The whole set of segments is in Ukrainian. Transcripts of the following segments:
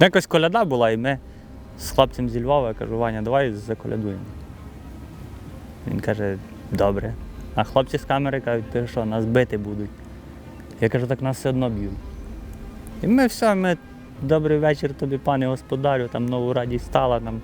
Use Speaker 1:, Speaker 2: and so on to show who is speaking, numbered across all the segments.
Speaker 1: Якось коляда була, і ми з хлопцем зі Львова, я кажу, Ваня, давай заколядуємо. Він каже, добре. А хлопці з камери кажуть, ти що, нас бити будуть. Я кажу, так нас все одно б'ють. І ми все, ми добрий вечір тобі, пане господарю, там нову радість стала. Там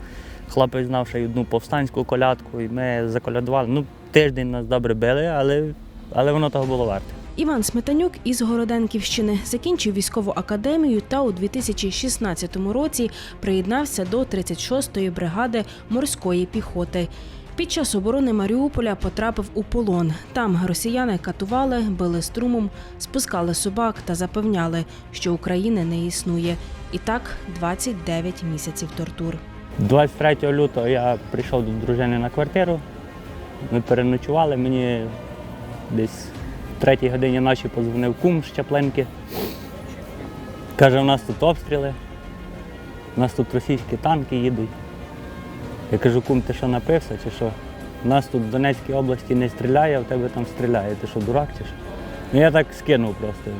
Speaker 1: хлопець знав ще й одну повстанську колядку, і ми заколядували. Ну, тиждень нас добре били, але, але воно того було варте.
Speaker 2: Іван Сметанюк із Городенківщини закінчив військову академію та у 2016 році приєднався до 36-ї бригади морської піхоти. Під час оборони Маріуполя потрапив у полон. Там росіяни катували, били струмом, спускали собак та запевняли, що України не існує. І так 29 місяців тортур.
Speaker 1: 23 лютого я прийшов до дружини на квартиру. Ми переночували. Мені десь третій годині ночі позвонив кум з Чаплинки. Каже, у нас тут обстріли, у нас тут російські танки їдуть. Я кажу, кум, ти що напився чи що? У нас тут в Донецькій області не стріляє, а в тебе там стріляє. Ти що, дурак чи що? Ну я так скинув просто.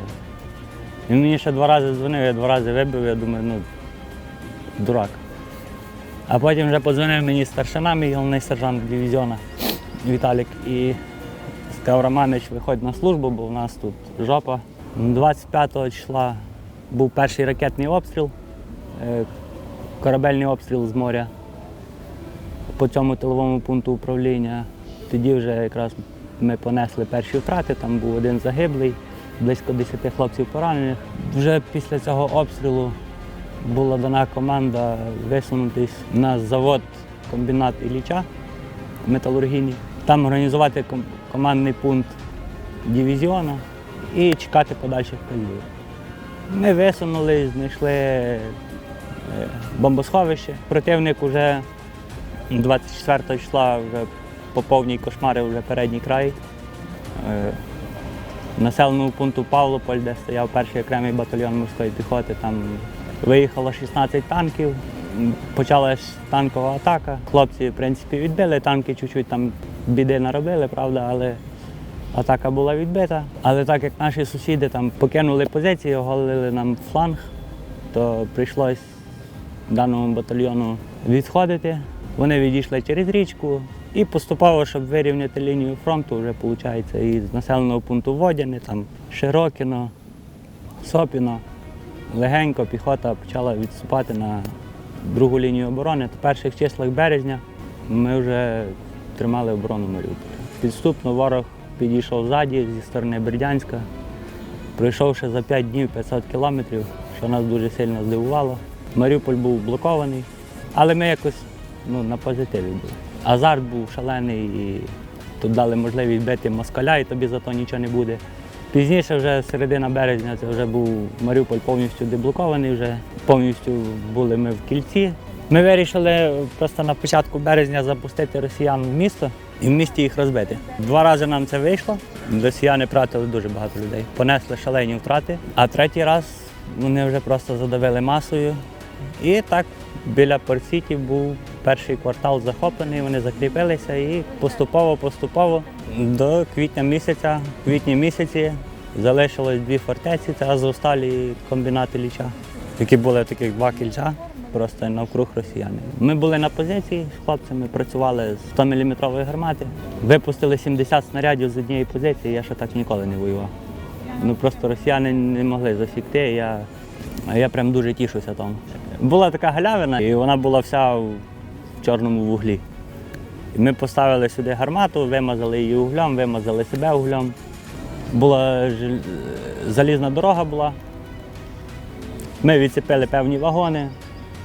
Speaker 1: Він мені ще два рази дзвонив, я два рази вибив, я думаю, ну, дурак. А потім вже подзвонив мені старшина, мій головний сержант дивізіона Віталік і сказав, Романич, виходь на службу, бо в нас тут жопа. 25 числа був перший ракетний обстріл, е, корабельний обстріл з моря по цьому тиловому пункту управління. Тоді вже якраз ми понесли перші втрати, там був один загиблий, близько 10 хлопців поранених. Вже після цього обстрілу була дана команда висунутись на завод комбінат Ілліча металургійний, там організувати командний пункт дивізіону і чекати подальших вказівок. Ми висунули, знайшли е, бомбосховище. Противник вже 24 числа вже по повній кошмари вже передній край. Е, населеному пункту Павлополь, де стояв перший окремий батальйон морської піхоти, там виїхало 16 танків. Почалась танкова атака. Хлопці, в принципі, відбили танки, чуть-чуть там біди наробили, правда, але атака була відбита. Але так як наші сусіди там покинули позиції, оголили нам фланг, то прийшлось даному батальйону відходити. Вони відійшли через річку і поступово, щоб вирівняти лінію фронту, вже виходить із населеного пункту Водяне, там Широкіно, Сопіно. Легенько піхота почала відступати на другу лінію оборони. В перших числах березня ми вже тримали оборону Маріуполя. Підступно ворог підійшов ззаді зі сторони Бердянська, пройшовши за 5 днів 500 кілометрів, що нас дуже сильно здивувало. Маріуполь був блокований, але ми якось ну, на позитиві були. Азарт був шалений і тут дали можливість бити москаля, і тобі за то нічого не буде. Пізніше, вже середина березня, це вже був Маріуполь повністю деблокований, вже повністю були ми в кільці. Ми вирішили просто на початку березня запустити росіян в місто і в місті їх розбити. Два рази нам це вийшло. Росіяни втратили дуже багато людей, понесли шалені втрати. А третій раз вони вже просто задавили масою. І так біля Порт-Сіті був перший квартал захоплений, вони закріпилися і поступово-поступово до квітня місяця, квітні місяці залишилось дві фортеці, це Азовсталі і комбінат Ілліча, які були таких два кільця, просто навкруг росіяни. Ми були на позиції з хлопцями, працювали з 100-мм гармати, випустили 70 снарядів з однієї позиції, я ще так ніколи не воював. Ну просто росіяни не могли засікти. Я, я прям дуже тішуся тому. Була така галявина, і вона була вся в чорному вуглі. Ми поставили сюди гармату, вимазали її углем, вимазали себе углем. Була жел- залізна дорога була. Ми відцепили певні вагони,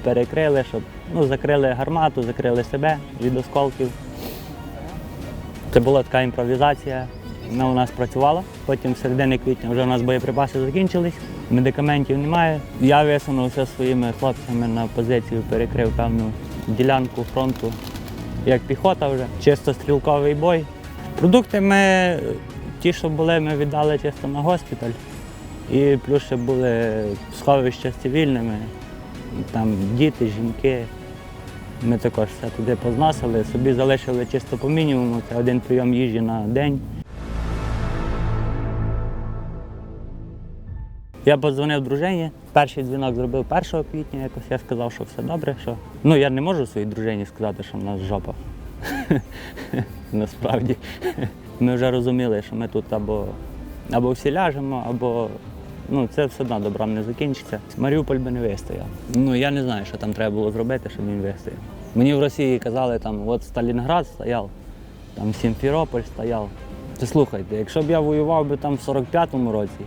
Speaker 1: перекрили, щоб ну, закрили гармату, закрили себе від осколків. Це була така імпровізація. Вона у нас працювала. Потім в середині квітня вже у нас боєприпаси закінчились, медикаментів немає. Я висунувся своїми хлопцями на позицію, перекрив певну ділянку фронту, як піхота вже, чисто стрілковий бой. Продукти ми, ті, що були, ми віддали чисто на госпіталь. І плюс ще були сховища з цивільними, там діти, жінки. Ми також все туди позносили, собі залишили чисто по мінімуму, це один прийом їжі на день. Я подзвонив дружині, перший дзвінок зробив 1 квітня, якось я сказав, що все добре. Що... Ну я не можу своїй дружині сказати, що в нас жопа. Насправді. Ми вже розуміли, що ми тут або, або всі ляжемо, або ну, це все одно добром не закінчиться. Маріуполь би не вистояв. Ну я не знаю, що там треба було зробити, щоб він вистояв. Мені в Росії казали, там, от Сталінград стояв, там Сімферополь стояв. Ти слухайте, якщо б я воював би там в 45-му році,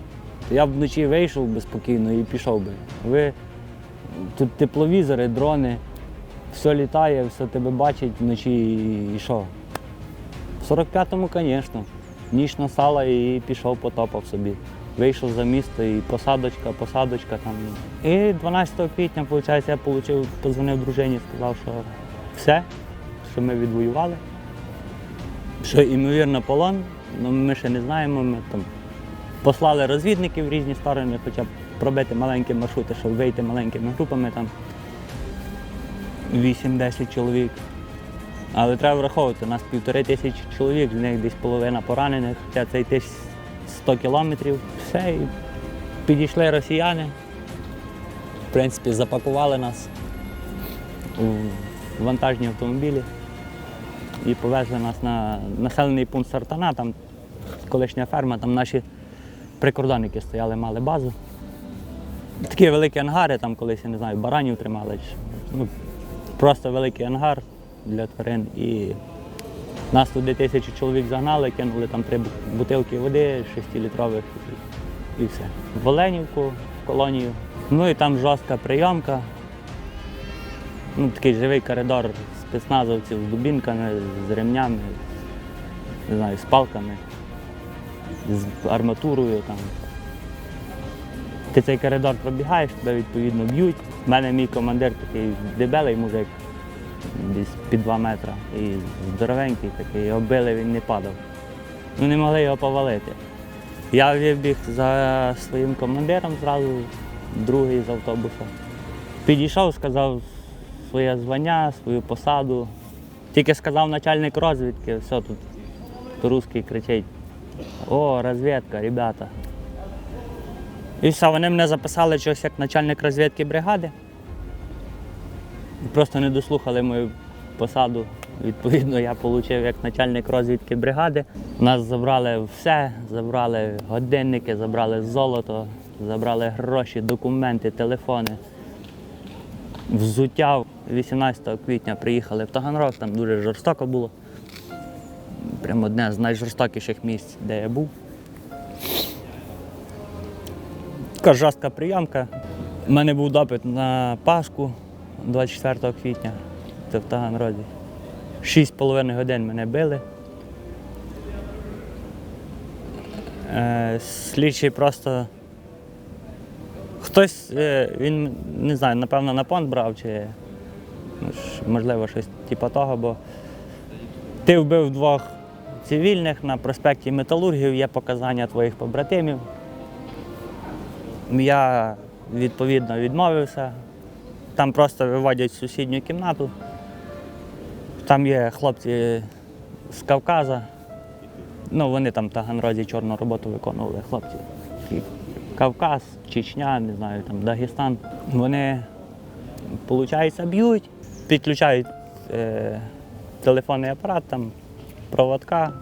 Speaker 1: то я б вночі вийшов би спокійно і пішов би. Ви тут тепловізори, дрони, все літає, все тебе бачить вночі і що? В 45-му, звісно. Ніч насала і пішов, потопав собі. Вийшов за місто і посадочка, посадочка там. І 12 квітня, виходить, я получив, позвонив дружині, сказав, що все, що ми відвоювали. Що ймовірно полон, але ми ще не знаємо. Ми там послали розвідників в різні сторони, хоча б пробити маленькі маршрути, щоб вийти маленькими групами там 8-10 чоловік. Але треба враховувати, у нас півтори тисячі чоловік, з них десь половина поранених, хоча це йти 100 кілометрів. Все, і підійшли росіяни. В принципі, запакували нас у вантажні автомобілі і повезли нас на населений пункт Сартана, там колишня ферма, там наші прикордонники стояли, мали базу. Такі великі ангари, там колись, я не знаю, баранів тримали. Ну, просто великий ангар для тварин. І нас туди тисячі чоловік загнали, кинули там три бутилки води, 6-літрових і, і все. В Оленівку, в колонію. Ну і там жорстка прийомка. Ну, такий живий коридор спецназовців з дубінками, з ремнями, не знаю, з палками, з арматурою. Там. Ти цей коридор пробігаєш, тебе відповідно б'ють. У мене мій командир такий дебелий мужик, десь під 2 метри, і здоровенький такий, його били, він не падав. Ну не могли його повалити. Я вибіг за своїм командиром зразу, другий з автобуса. Підійшов, сказав своє звання, свою посаду. Тільки сказав начальник розвідки, все тут русський кричить. О, розвідка, ребята. І все, вони мене записали щось як начальник розвідки бригади. Просто не дослухали мою посаду. Відповідно, я отримав як начальник розвідки бригади. Нас забрали все, забрали годинники, забрали золото, забрали гроші, документи, телефони. Взуття 18 квітня приїхали в Таганрог, там дуже жорстоко було. Прямо одне з найжорстокіших місць, де я був. Така жорстка прийомка. У мене був допит на Пасху 24 квітня це в Таганрозі. Шість половиною годин мене били. Е, Слідчий просто. Хтось, е, він не знаю, напевно, на понт брав, чи ну, можливо щось типу того, бо ти вбив двох цивільних на проспекті Металургів, є показання твоїх побратимів. Я відповідно відмовився. Там просто виводять в сусідню кімнату. Там є хлопці з Кавказа. Ну, вони там в Таганрозі чорну роботу виконували, хлопці. Кавказ, Чечня, не знаю, там Дагестан. Вони, виходить, б'ють, підключають е, телефонний апарат, там, проводка.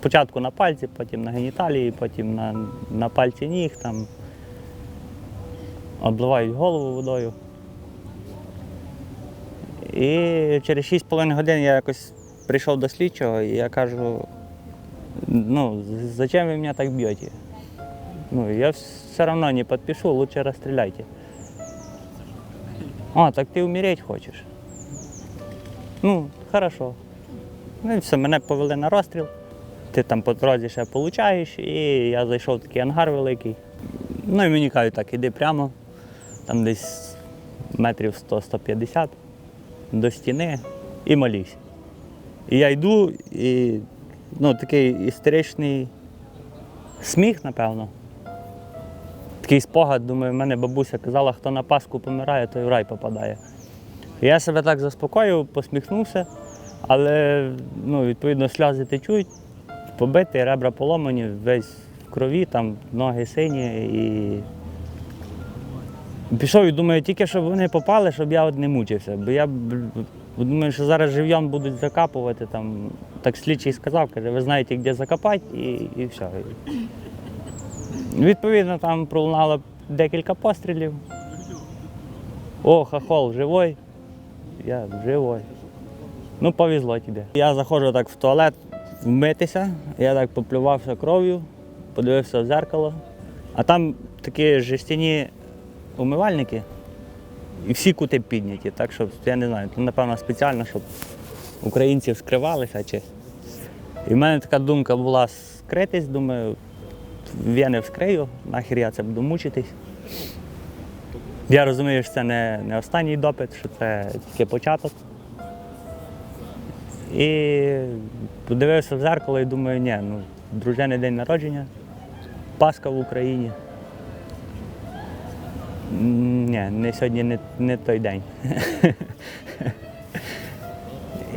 Speaker 1: Спочатку на пальці, потім на геніталії, потім на, на пальці ніг, там, обливають голову водою. І через 6,5 годин я якось прийшов до слідчого і я кажу, ну, зачем ви мене так б'єте? Ну, я все равно не підпишу, лучше розстріляйте. А, так ти вмереть хочеш? Ну, хорошо. Ну і все, мене повели на розстріл. Ти там по дорозі ще получаєш, і я зайшов в такий ангар великий. Ну і мені кажуть, так, іди прямо, там десь метрів 100-150 до стіни і молись. І я йду, і ну, такий істеричний сміх, напевно. Такий спогад, думаю, в мене бабуся казала, хто на Пасху помирає, той в рай попадає. І Я себе так заспокоїв, посміхнувся, але ну, відповідно сльози течуть, побитий, ребра поломані, весь в крові, там ноги сині і. Пішов і думаю, тільки щоб вони попали, щоб я от не мучився. Бо я думаю, що зараз жив'ям будуть закапувати. Там, так слідчий сказав, каже, ви знаєте, де закопати, і, і все. Відповідно, там пролунало декілька пострілів. О, хахол, живой. Я живой. Ну, повезло тобі. Я заходжу так в туалет вмитися, я так поплювався кров'ю, подивився в зеркало, а там такі жестяні умивальники, і всі кути підняті. Так що я не знаю, це напевно спеціально, щоб українці скривалися чи. І в мене така думка була скритись, думаю, вени вскрию, нахер я це буду мучитись. Я розумію, що це не, не останній допит, що це тільки початок. І подивився в зеркало і думаю, ні, ну, дружини день народження, Пасха в Україні. Ні, не сьогодні не, не той день.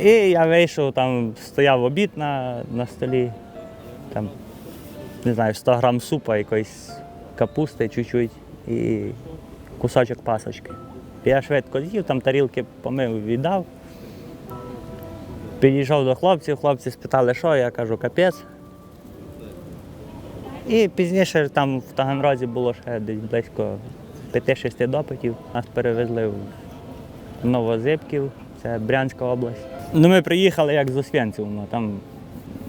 Speaker 1: І я вийшов, там стояв обід на, на столі, там, не знаю, 100 грам супа, якоїсь капусти чуть-чуть і кусочок пасочки. Я швидко з'їв, там тарілки помив, віддав. Підійшов до хлопців, хлопці спитали, що, я кажу, капець. І пізніше там в Таганрозі було ще десь близько 5-6 допитів. Нас перевезли в Новозибків, це Брянська область. Ну, ми приїхали як з Освєнцівна, там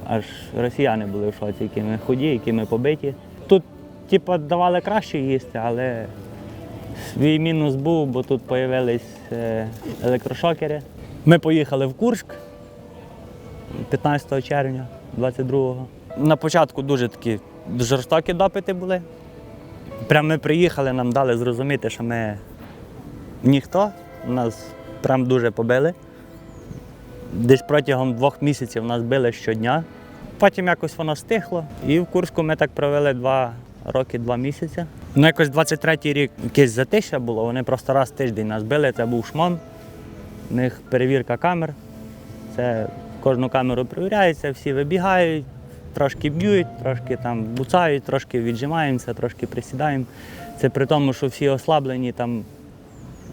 Speaker 1: аж росіяни були в шоці, які ми худі, які ми побиті. Тут, типу, давали краще їсти, але свій мінус був, бо тут з'явились електрошокери. Ми поїхали в Курськ 15 червня 22-го. На початку дуже такі жорстокі допити були. Прямо ми приїхали, нам дали зрозуміти, що ми ніхто. Нас прям дуже побили. Десь протягом двох місяців нас били щодня. Потім якось воно стихло. І в Курську ми так провели два роки, два місяці. Ну, якось 23-й рік якесь затища було, вони просто раз в тиждень нас били, це був шмон. У них перевірка камер. Це кожну камеру перевіряється, всі вибігають, трошки б'ють, трошки там буцають, трошки віджимаємося, трошки присідаємо. Це при тому, що всі ослаблені там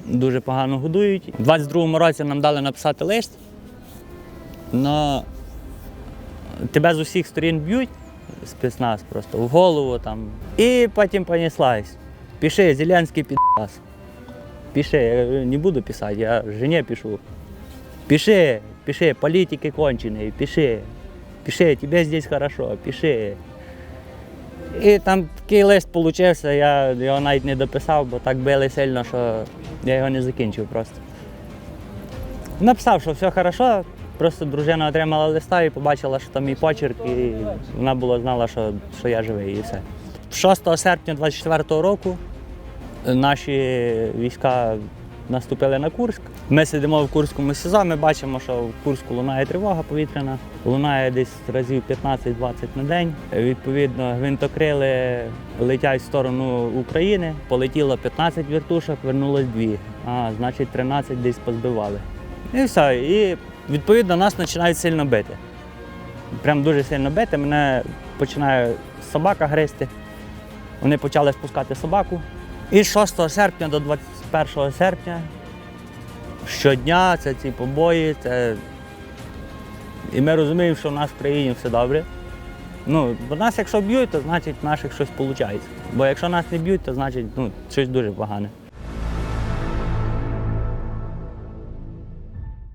Speaker 1: дуже погано годують. У 22-му році нам дали написати лист, але тебе з усіх сторін б'ють, спецназ просто в голову там. І потім понеслась. Пиши, Зеленський підас. Пиши, я не буду писать, я жене пишу. Пиши, пиши, политики конченые, пиши. Пиши, тебе здесь хорошо, пиши. І там такий лист получився, я його навіть не дописав, бо так били сильно, що я його не закінчив просто. Написав, що все хорошо, просто дружина отримала листа і побачила, що там мій почерк, і вона була знала, що, що я живий і все. 6 серпня 24-го року наші війська наступили на Курськ. Ми сидимо в Курському СІЗО, ми бачимо, що в Курську лунає тривога повітряна, лунає десь разів 15-20 на день. Відповідно, гвинтокрили летять в сторону України. Полетіло 15 вертушок, вернулось 2. А, значить, 13 десь позбивали. І все. І відповідно нас починають сильно бити. Прям дуже сильно бити. Мене починає собака гризти. Вони почали спускати собаку. І 6 серпня до 21 серпня щодня це ці побої. Це... І ми розуміємо, що в нас в країні все добре. Ну, бо нас, якщо б'ють, то значить в наших щось виходить. Бо якщо нас не б'ють, то значить ну, щось дуже погане.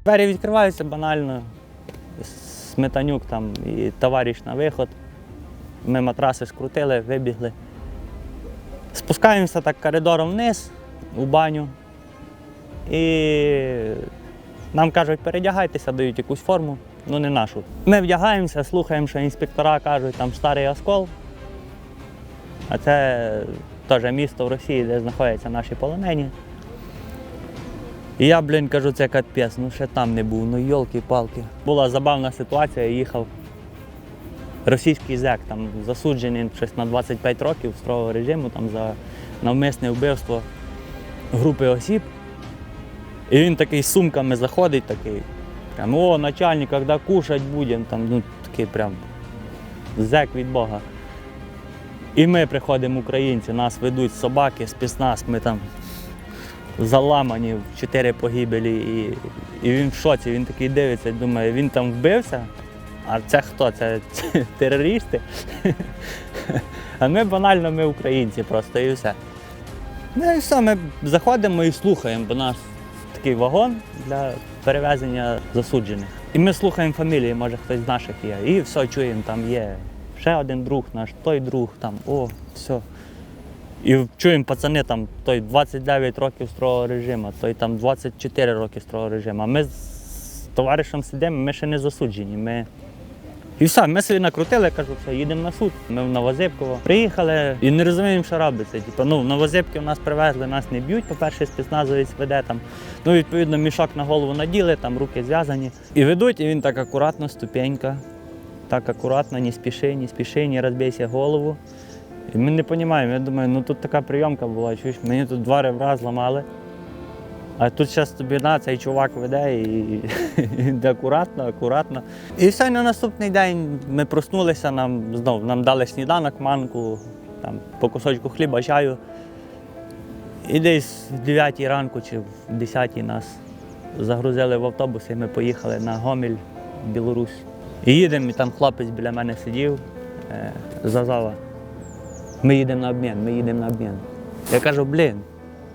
Speaker 1: Двері відкриваються банально. Сметанюк там і товариш на виход. Ми матраси скрутили, вибігли. Спускаємося так коридором вниз у баню. І нам кажуть, передягайтеся, дають якусь форму, ну не нашу. Ми вдягаємося, слухаємо, що інспектора кажуть, там старий оскол. А це теж місто в Росії, де знаходяться наші полонені. І я, блін, кажу, це капець, ну ще там не був, ну йолки-палки. Була забавна ситуація, я їхав. Російський зек там засуджений щось на 25 років строгого режиму там за навмисне вбивство групи осіб. І він такий з сумками заходить, такий. Прям, о, начальник, коли кушать будемо, там, ну такий прям зек від Бога. І ми приходимо українці, нас ведуть собаки, спецназ, ми там заламані в чотири погибелі. І, і він в шоці, він такий дивиться, думає, він там вбився. А це хто? Це, це терористи. А ми банально, ми українці просто і все. Ну і ми заходимо і слухаємо, бо у нас такий вагон для перевезення засуджених. І ми слухаємо фамілії, може хтось з наших є. І все чуємо, там є ще один друг наш, той друг, там, о, все. І чуємо, пацани, там той 29 років строгого режиму, той там 24 роки строгого режиму. А ми з товаришем сидимо, ми ще не засуджені. Ми... І все, ми собі накрутили, кажу, все, їдемо на суд. Ми в Новозибково приїхали і не розуміємо, що робиться. Типу, ну, в Новозибки нас привезли, нас не б'ють, по-перше, спецназовець веде там. Ну, відповідно, мішок на голову наділи, там руки зв'язані. І ведуть, і він так акуратно, ступенька, так акуратно, не спіши, не спіши, не розбійся голову. І ми не розуміємо, я думаю, ну тут така прийомка була, чуєш, мені тут два ребра зламали. А тут зараз тобі на цей чувак веде і, і акуратно, акуратно. І все на наступний день ми проснулися, нам знов нам дали сніданок, манку, там, по кусочку хліба, чаю. І десь в 9 ранку чи в 10 нас загрузили в автобус, і ми поїхали на Гомель, Білорусь. І їдемо, і там хлопець біля мене сидів е, з Азова. Ми їдемо на обмін, ми їдемо на обмін. Я кажу, блін,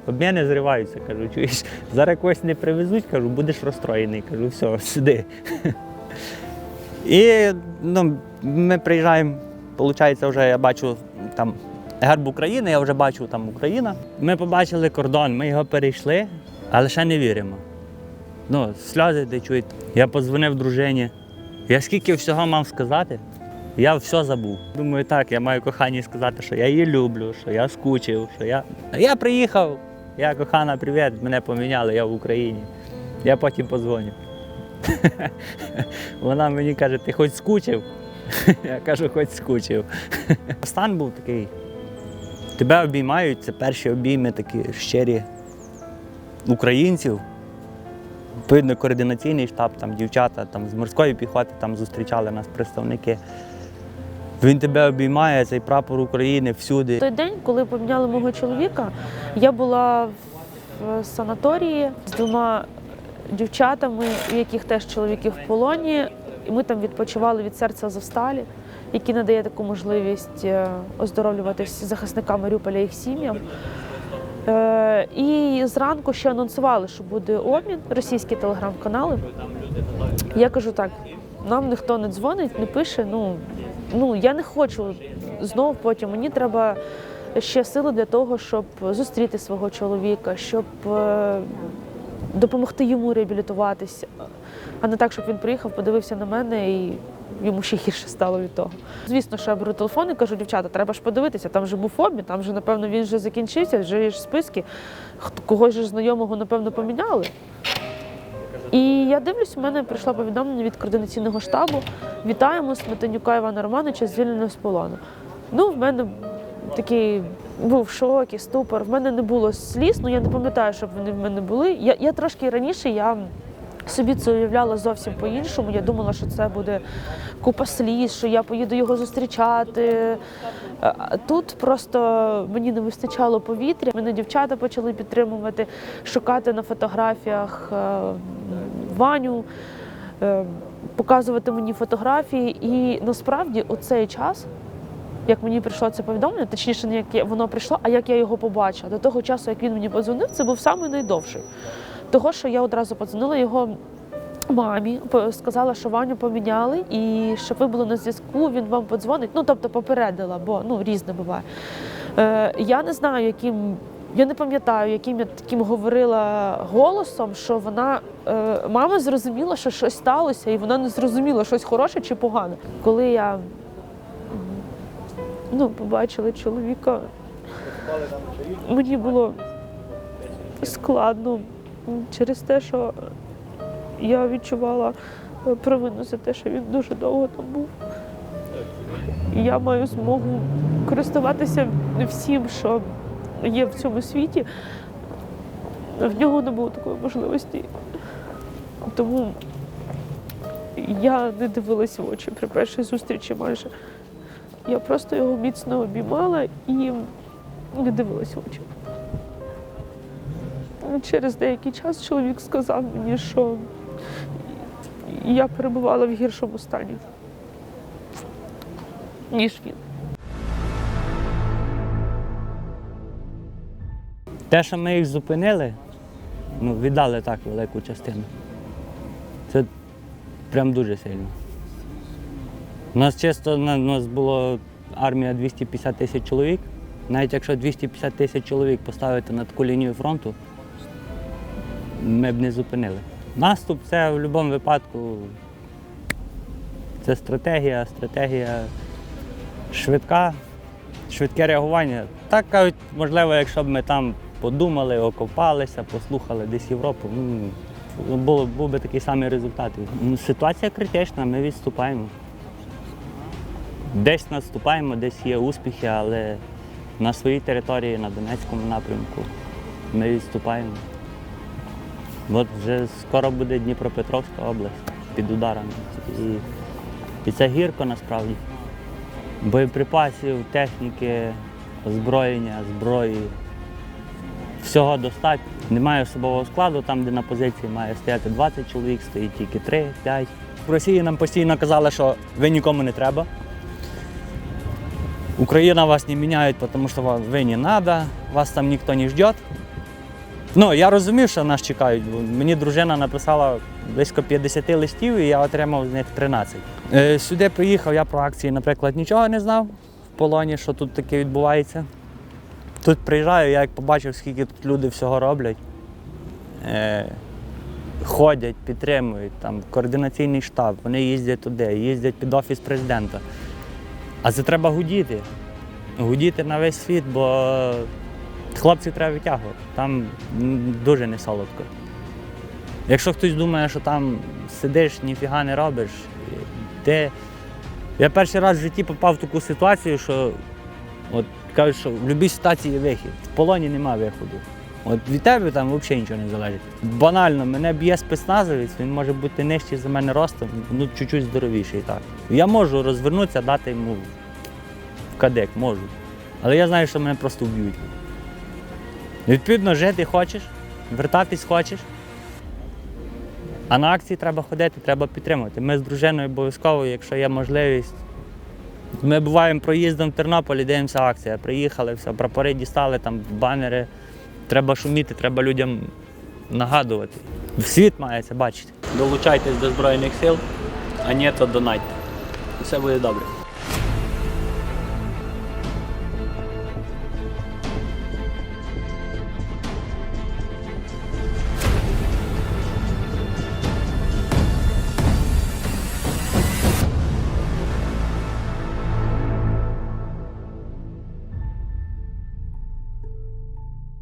Speaker 1: обміни зриваються. Кажу, чуєш, зараз когось не привезуть, кажу, будеш розстроєний. Кажу, все, сиди. І ну, ми приїжджаємо, виходить, вже я бачу там герб України, я вже бачу там Україна. Ми побачили кордон, ми його перейшли, але ще не віримо. Ну, сльози течуть. Я подзвонив дружині. Я скільки всього мав сказати, я все забув. Думаю, так, я маю коханій сказати, що я її люблю, що я скучив, що я. Я приїхав, я кохана, привіт, мене поміняли, я в Україні. Я потім подзвоню. Вона мені каже, ти хоч скучив? Я кажу, хоч скучив. Стан був такий. Тебе обіймають, це перші обійми такі щирі українців. Відповідно, координаційний штаб, там дівчата там, з морської піхоти там зустрічали нас представники. Він тебе обіймає, цей прапор України всюди.
Speaker 3: Той день, коли поміняли мого чоловіка, я була в санаторії з двома дівчатами, у яких теж чоловіки в полоні. І ми там відпочивали від серця Зовсталі, який надає таку можливість е, оздоровлюватись захисникам Маріуполя і їх сім'ям. Е, І зранку ще анонсували, що буде обмін, російські телеграм-канали. Я кажу так: нам ніхто не дзвонить, не пише. Ну, ну я не хочу знов потім. Мені треба ще сили для того, щоб зустріти свого чоловіка, щоб е, допомогти йому реабілітуватися, а не так, щоб він приїхав, подивився на мене і. Йому ще гірше стало від того. Звісно, що я беру телефон і кажу, дівчата, треба ж подивитися, там же був обмін, там же, напевно, він вже закінчився, вже є ж списки. Когось же знайомого, напевно, поміняли. І я дивлюсь, у мене прийшло повідомлення від координаційного штабу. Вітаємо Сметанюка Івана Романовича, звільнено з полону. Ну, в мене такий був шок і ступор. В мене не було сліз, ну я не пам'ятаю, щоб вони в мене були. Я, я трошки раніше я собі це уявляла зовсім по-іншому. Я думала, що це буде купа сліз, що я поїду його зустрічати. Тут просто мені не вистачало повітря. Мене дівчата почали підтримувати, шукати на фотографіях е, Ваню, е, показувати мені фотографії. І насправді у цей час. Як мені прийшло це повідомлення, точніше, не як воно прийшло, а як я його побачила. До того часу, як він мені подзвонив, це був самий найдовший. Того, що я одразу подзвонила його мамі, сказала, що Ваню поміняли, і щоб ви були на зв'язку, він вам подзвонить. Ну, тобто попередила, бо ну різне буває. Е, я не знаю, яким. Я не пам'ятаю, яким я таким говорила голосом, що вона е, мама зрозуміла, що щось сталося, і вона не зрозуміла, щось хороше чи погане. Коли я ну, побачила чоловіка, мені було складно через те, що я відчувала е, провину за те, що він дуже довго там був. Я маю змогу користуватися всім, що є в цьому світі. В нього не було такої можливості. Тому я не дивилась в очі при першій зустрічі майже. Я просто його міцно обіймала і не дивилася в очі. Через деякий час чоловік сказав мені, що я перебувала в гіршому стані, ніж він.
Speaker 1: Те, що ми їх зупинили, ну, віддали так велику частину. Це прям дуже сильно. У нас чисто у нас була армія 250 тисяч чоловік. Навіть якщо 250 тисяч чоловік поставити на таку лінію фронту, ми б не зупинили. Наступ це в будь-якому випадку. Це стратегія, стратегія швидка, швидке реагування. Так кажуть, можливо, якщо б ми там подумали, окопалися, послухали десь Європу, ну, був би такий самий результат. Ну, Ситуація критична, ми відступаємо. Десь наступаємо, десь є успіхи, але на своїй території, на Донецькому напрямку, ми відступаємо. Вже скоро буде Дніпропетровська область під ударами. І, і це гірко насправді. Боєприпасів, техніки, озброєння, зброї. Всього достатньо. Немає особового складу, там, де на позиції має стояти 20 чоловік, стоїть тільки 3-5. В Росії нам постійно казали, що ви нікому не треба. Україна вас не міняє, тому що ви не треба, вас там ніхто не жде. Ну, я розумів, що нас чекають. Мені дружина написала близько 50 листів, і я отримав з них 13. Е, сюди приїхав, я про акції, наприклад, нічого не знав в полоні, що тут таке відбувається. Тут приїжджаю, я як побачив, скільки тут люди всього роблять. Е, ходять, підтримують, там координаційний штаб, вони їздять туди, їздять під офіс президента. А це треба гудіти. Гудіти на весь світ, бо хлопців треба витягувати. Там дуже не солодко. Якщо хтось думає, що там сидиш, ніфіга не робиш, ти. Я перший раз в житті попав в таку ситуацію, що от кажуть, що в будь-якій ситуації є вихід. В полоні немає виходу. От від тебе там взагалі нічого не залежить. Банально, мене б'є спецназовець, він може бути нижчий за мене ростом, ну чуть-чуть здоровіший. так. Я можу розвернутися, дати йому в кадек, можу. Але я знаю, що мене просто вб'ють. Відповідно, жити хочеш, вертатись хочеш. А на акції треба ходити, треба підтримувати. Ми з дружиною обов'язково, якщо є можливість. Ми буваємо проїздом в Тернополі, дивимося акція. Приїхали, все, прапори дістали, там банери. Треба шуміти, треба людям нагадувати. Світ має це бачити. Долучайтесь до Збройних сил, а ні, то донайте. Все буде добре.